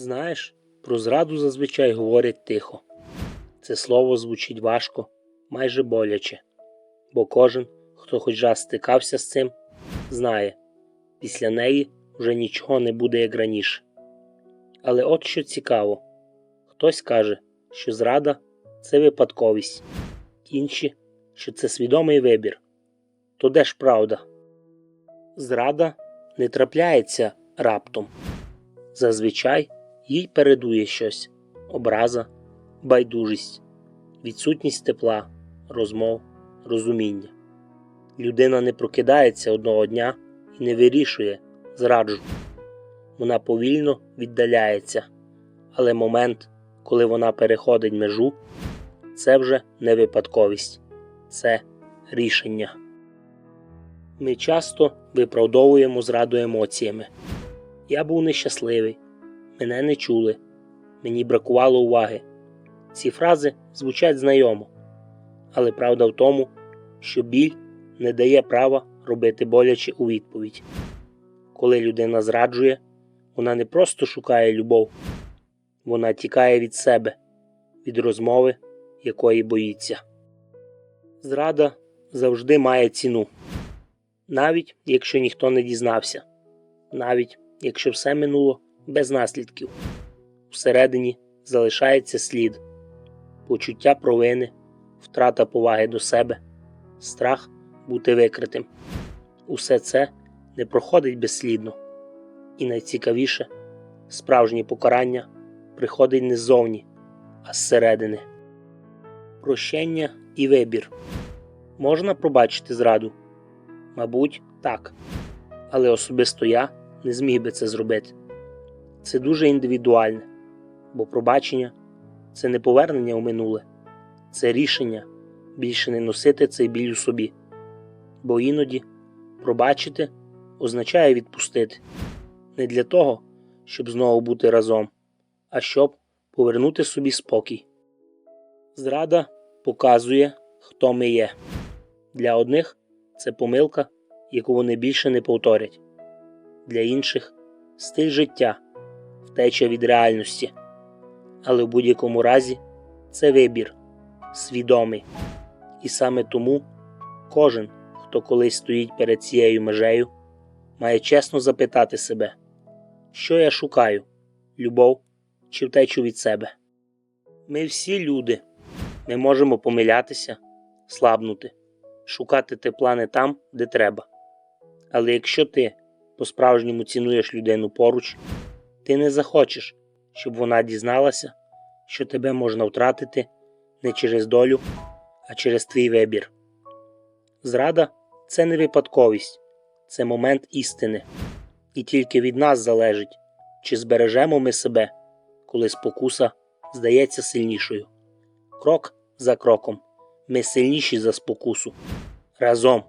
Знаєш, про зраду зазвичай говорять тихо. Це слово звучить важко, майже боляче, бо кожен, хто хоч раз стикався з цим, знає, після неї вже нічого не буде як раніше. Але от що цікаво: хтось каже, що зрада це випадковість, інші, що це свідомий вибір. То де ж правда? Зрада не трапляється раптом. Зазвичай їй передує щось образа, байдужість, відсутність тепла, розмов, розуміння. Людина не прокидається одного дня і не вирішує зраджу. Вона повільно віддаляється, але момент, коли вона переходить межу, це вже не випадковість, це рішення. Ми часто виправдовуємо зраду емоціями. Я був нещасливий, мене не чули, мені бракувало уваги. Ці фрази звучать знайомо, але правда в тому, що біль не дає права робити боляче у відповідь. Коли людина зраджує, вона не просто шукає любов, вона тікає від себе, від розмови, якої боїться. Зрада завжди має ціну, навіть якщо ніхто не дізнався, навіть якщо все минуло без наслідків. Всередині залишається слід, почуття провини, втрата поваги до себе, страх бути викритим. Усе це не проходить безслідно. І найцікавіше справжнє покарання приходить не ззовні, а зсередини. Прощення і вибір. Можна пробачити зраду? Мабуть, так. Але особисто я не зміг би це зробити. Це дуже індивідуальне, бо пробачення це не повернення у минуле, це рішення більше не носити цей біль у собі. Бо іноді пробачити означає відпустити не для того, щоб знову бути разом, а щоб повернути собі спокій. Зрада показує, хто ми є. Для одних це помилка, яку вони більше не повторять, для інших стиль життя, втеча від реальності. Але в будь-якому разі це вибір, свідомий. І саме тому кожен, хто колись стоїть перед цією межею, має чесно запитати себе, що я шукаю любов чи втечу від себе. Ми всі люди, ми можемо помилятися, слабнути, шукати тепла не там, де треба. Але якщо ти по-справжньому цінуєш людину поруч, ти не захочеш, щоб вона дізналася, що тебе можна втратити не через долю, а через твій вибір. Зрада це не випадковість, це момент істини, і тільки від нас залежить, чи збережемо ми себе, коли спокуса здається сильнішою. Крок за кроком ми сильніші за спокусу. Разом